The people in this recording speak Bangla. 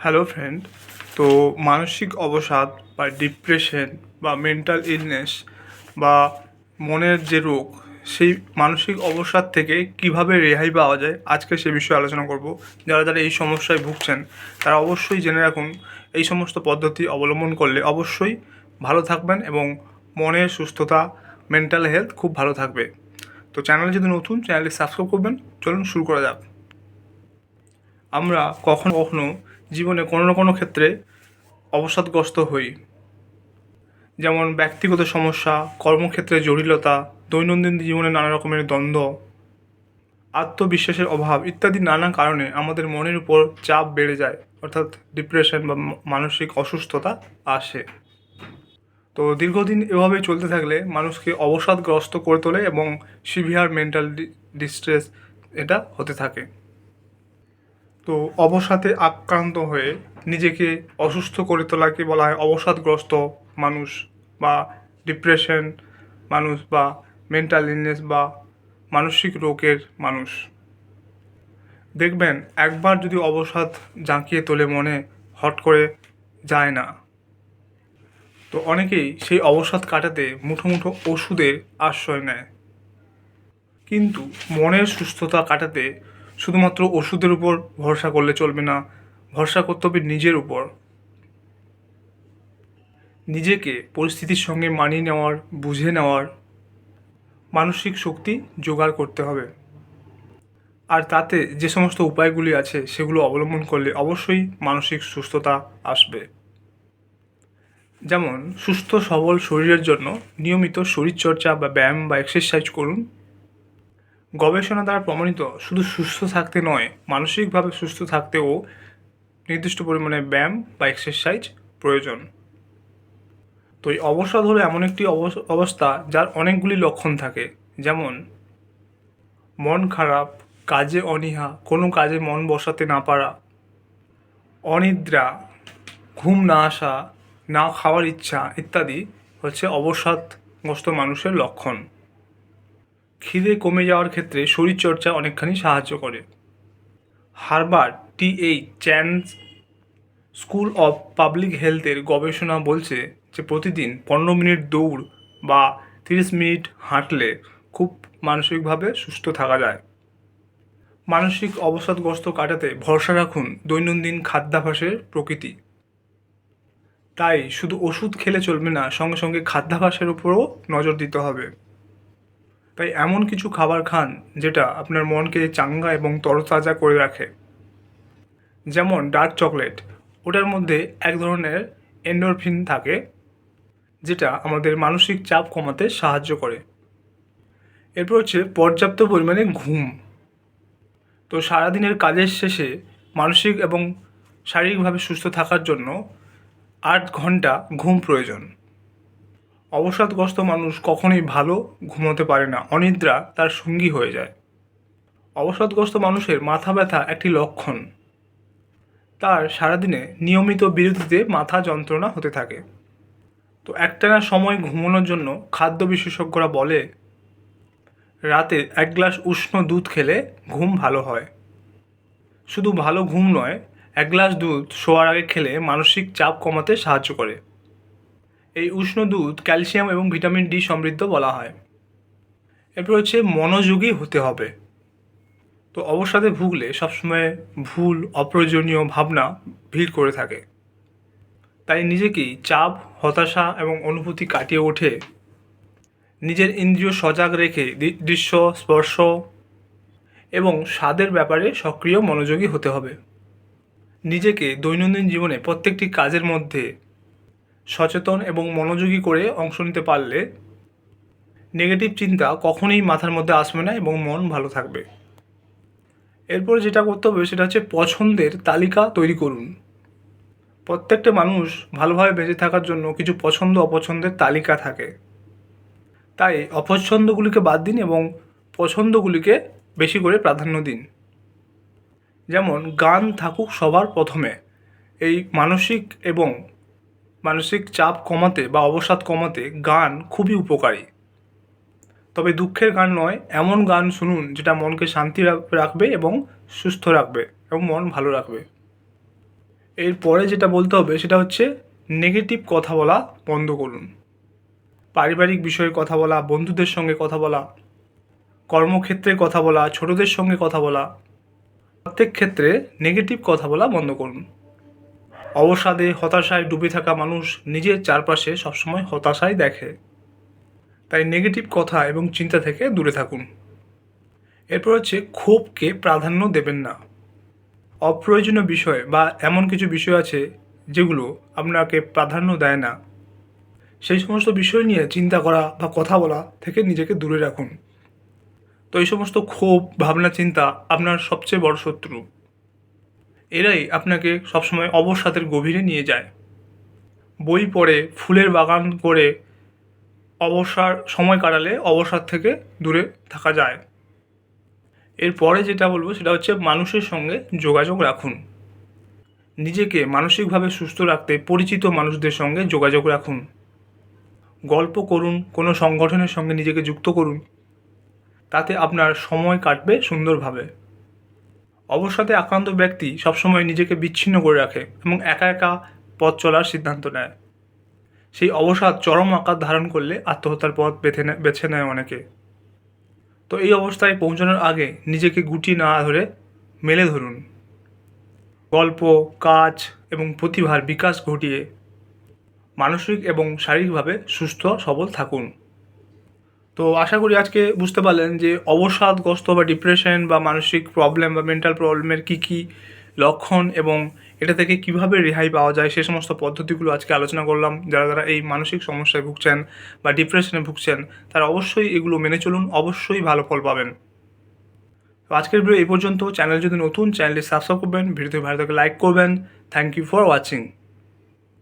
হ্যালো ফ্রেন্ড তো মানসিক অবসাদ বা ডিপ্রেশন বা মেন্টাল ইলনেস বা মনের যে রোগ, সেই মানসিক অবসাদ থেকে কীভাবে রেহাই পাওয়া যায়, আজকে সে বিষয়ে আলোচনা করব। যারা যারা এই সমস্যায় ভুগছেন, তারা অবশ্যই জেনে রাখুন, এই সমস্ত পদ্ধতি অবলম্বন করলে অবশ্যই ভালো থাকবেন এবং মনের সুস্থতা মেন্টাল হেলথ খুব ভালো থাকবে। তো চ্যানেল যদি নতুন চ্যানেলটি সাবস্ক্রাইব করবেন। চলুন শুরু করা যাক। আমরা কখনো কখনো জীবনে কোনো না কোনো ক্ষেত্রে অবসাদগ্রস্ত হই। যেমন ব্যক্তিগত সমস্যা, কর্মক্ষেত্রে জটিলতা, দৈনন্দিন জীবনে নানা রকমের দ্বন্দ্ব, আত্মবিশ্বাসের অভাব ইত্যাদি নানা কারণে আমাদের মনের উপর চাপ বেড়ে যায়, অর্থাৎ ডিপ্রেশন বা মানসিক অসুস্থতা আসে। তো দীর্ঘদিন এভাবে চলতে থাকলে মানুষকে অবসাদগ্রস্ত করে তোলে এবং সিভিয়ার মেন্টাল ডিস্ট্রেস এটা হতে থাকে। তো অবসাদে আক্রান্ত হয়ে নিজেকে অসুস্থ করে তোলাকে বলা হয় অবসাদগ্রস্ত মানুষ বা ডিপ্রেশন মানুষ বা মেন্টাল ইলনেস বা মানসিক রোগের মানুষ। দেখবেন, একবার যদি অবসাদ জাঁকিয়ে তোলে মনে, হট করে যায় না। তো অনেকেই সেই অবসাদ কাটাতে মুঠো মুঠো ওষুধের আশ্রয় নেয়। কিন্তু মনের সুস্থতা কাটাতে শুধুমাত্র ওষুধের উপর ভরসা করলে চলবে না, ভরসা করতে হবে নিজের উপর। নিজেকে পরিস্থিতির সঙ্গে মানিয়ে নেওয়ার, বুঝে নেওয়ার মানসিক শক্তি জোগাড় করতে হবে। আর তাতে যে সমস্ত উপায়গুলি আছে সেগুলো অবলম্বন করলে অবশ্যই মানসিক সুস্থতা আসবে। যেমন, সুস্থ সবল শরীরের জন্য নিয়মিত শরীরচর্চা বা ব্যায়াম বা এক্সারসাইজ করুন। গবেষণা দ্বারা প্রমাণিত শুধু সুস্থ থাকতে নয়, মানসিকভাবে সুস্থ থাকতেও নির্দিষ্ট পরিমাণে ব্যায়াম বা এক্সারসাইজ প্রয়োজন। তো এই অবসাদ হলো এমন একটি অবস- অবস্থা যার অনেকগুলি লক্ষণ থাকে। যেমন, মন খারাপ, কাজে অনীহা, কোনো কাজে মন বসাতে না পারা, অনিদ্রা, ঘুম না আসা, না খাওয়ার ইচ্ছা ইত্যাদি হচ্ছে অবসাদগ্রস্ত মানুষের লক্ষণ। খিদে কমে যাওয়ার ক্ষেত্রে শরীরচর্চা অনেকখানি সাহায্য করে। Harvard T H Chan's school of public হেলথের গবেষণা বলছে যে প্রতিদিন পনেরো মিনিট দৌড় বা তিরিশ মিনিট হাঁটলে খুব মানসিকভাবে সুস্থ থাকা যায়। মানসিক অবসাদগ্রস্ত কাটাতে ভরসা রাখুন দৈনন্দিন খাদ্যাভ্যাসের প্রকৃতি। তাই শুধু ওষুধ খেলে চলবে না, সঙ্গে সঙ্গে খাদ্যাভ্যাসের উপরও নজর দিতে হবে। তাই এমন কিছু খাবার খান যেটা আপনার মনকে চাঙ্গা এবং তরতাজা করে রাখে। যেমন ডার্ক চকলেট, ওটার মধ্যে এক ধরনের এন্ডোরফিন থাকে, যেটা আমাদের মানসিক চাপ কমাতে সাহায্য করে। এরপর হচ্ছে পর্যাপ্ত পরিমাণে ঘুম। তো সারাদিনের কাজের শেষে মানসিক এবং শারীরিকভাবে সুস্থ থাকার জন্য আট ঘণ্টা ঘুম প্রয়োজন। অবসাদগ্রস্ত মানুষ কখনোই ভালো ঘুমোতে পারে না, অনিদ্রা তার সঙ্গী হয়ে যায়। অবসাদগ্রস্ত মানুষের মাথা ব্যথা একটি লক্ষণ। তার সারাদিনে নিয়মিত বিরতিতে মাথা যন্ত্রণা হতে থাকে। তো একটানা সময় ঘুমানোর জন্য খাদ্য বিশেষজ্ঞরা বলে, রাতে এক গ্লাস উষ্ণ দুধ খেলে ঘুম ভালো হয়। শুধু ভালো ঘুম নয়, এক গ্লাস দুধ শোয়ার আগে খেলে মানসিক চাপ কমাতে সাহায্য করে। এই উষ্ণ দুধ, ক্যালসিয়াম এবং ভিটামিন ডি সমৃদ্ধ বলা হয়। এরপর হচ্ছে মনোযোগী হতে হবে। তো অবসাদে ভুগলে সবসময় ভুল, অপ্রয়োজনীয় ভাবনা ভিড় করে থাকে। তাই নিজেকেই চাপ, হতাশা এবং অনুভূতি কাটিয়ে ওঠে। নিজের ইন্দ্রিয় সজাগ রেখে দৃশ্য, স্পর্শ এবং স্বাদের ব্যাপারে সক্রিয় মনোযোগী হতে হবে। নিজেকে দৈনন্দিন জীবনে প্রত্যেকটি কাজের মধ্যে সচেতন এবং মনোযোগী করে অংশ নিতে পারলে নেগেটিভ চিন্তা কখনোই মাথার মধ্যে আসবে না এবং মন ভালো থাকবে। এরপর যেটা করতে হবে সেটা হচ্ছে পছন্দের তালিকা তৈরি করুন। প্রত্যেকটা মানুষ ভালোভাবে বেঁচে থাকার জন্য কিছু পছন্দ অপছন্দের তালিকা থাকে। তাই অপছন্দগুলিকে বাদ দিন এবং পছন্দগুলিকে বেশি করে প্রাধান্য দিন। যেমন, গান থাকুক সবার প্রথমে। এই মানসিক এবং মানসিক চাপ কমাতে বা অবসাদ কমাতে গান খুবই উপকারী। তবে দুঃখের গান নয়, এমন গান শুনুন যেটা মনকে শান্তি রাখবে এবং সুস্থ রাখবে এবং মন ভালো রাখবে। এরপরে যেটা বলতে হবে সেটা হচ্ছে নেগেটিভ কথা বলা বন্ধ করুন। পারিবারিক বিষয়ে কথা বলা, বন্ধুদের সঙ্গে কথা বলা, কর্মক্ষেত্রে কথা বলা, ছোটদের সঙ্গে কথা বলা, প্রত্যেক ক্ষেত্রে নেগেটিভ কথা বলা বন্ধ করুন। অবসাদে হতাশায় ডুবে থাকা মানুষ নিজের চারপাশে সবসময় হতাশাই দেখে। তাই নেগেটিভ কথা এবং চিন্তা থেকে দূরে থাকুন। এরপর হচ্ছে ক্ষোভকে প্রাধান্য দেবেন না। অপ্রয়োজনীয় বিষয় বা এমন কিছু বিষয় আছে যেগুলো আপনাকে প্রাধান্য দেয় না। সেই সমস্ত বিষয় নিয়ে চিন্তা করা বা কথা বলা থেকে নিজেকে দূরে রাখুন। তো এই সমস্ত ক্ষোভ, ভাবনা, চিন্তা আপনার সবচেয়ে বড় শত্রু। এরাই আপনাকে সবসময় অবসাদের গভীরে নিয়ে যায়। বই পড়ে, ফুলের বাগান করে অবসর সময় কাটালে অবসাদ থেকে দূরে থাকা যায়। এরপরে যেটা বলব সেটা হচ্ছে মানুষের সঙ্গে যোগাযোগ রাখুন। নিজেকে মানসিকভাবে সুস্থ রাখতে পরিচিত মানুষদের সঙ্গে যোগাযোগ রাখুন। গল্প করুন, কোনো সংগঠনের সঙ্গে নিজেকে যুক্ত করুন। তাতে আপনার সময় কাটবে সুন্দরভাবে। অবসাদে আক্রান্ত ব্যক্তি সবসময় নিজেকে বিচ্ছিন্ন করে রাখে এবং একা একা পথ চলার সিদ্ধান্ত নেয়। সেই অবসাদ চরম আকার ধারণ করলে আত্মহত্যার পথ বেছে নেয় বেছে নেয় অনেকে। তো এই অবস্থায় পৌঁছানোর আগে নিজেকে গুটি না ধরে মেলে ধরুন। গল্প, কাজ এবং প্রতিভার বিকাশ ঘটিয়ে মানসিক এবং শারীরিকভাবে সুস্থ, সবল থাকুন। তো আশা করি আজকে বুঝতে পারলেন যে অবসাদগ্রস্ত বা ডিপ্রেশন বা মানসিক প্রবলেম বা মেন্টাল প্রবলেমের কী কী লক্ষণ এবং এটা থেকে কীভাবে রেহাই পাওয়া যায় সে সমস্ত পদ্ধতিগুলো আজকে আলোচনা করলাম। যারা যারা এই মানসিক সমস্যায় ভুগছেন বা ডিপ্রেশনে ভুগছেন, তারা অবশ্যই এগুলো মেনে চলুন, অবশ্যই ভালো ফল পাবেন। তো আজকের ভিডিও এই পর্যন্ত। চ্যানেল যদি নতুন চ্যানেলটি সাবস্ক্রাইব করবেন ভিডিওতে ভালো লাইক করবেন। Thank you for watching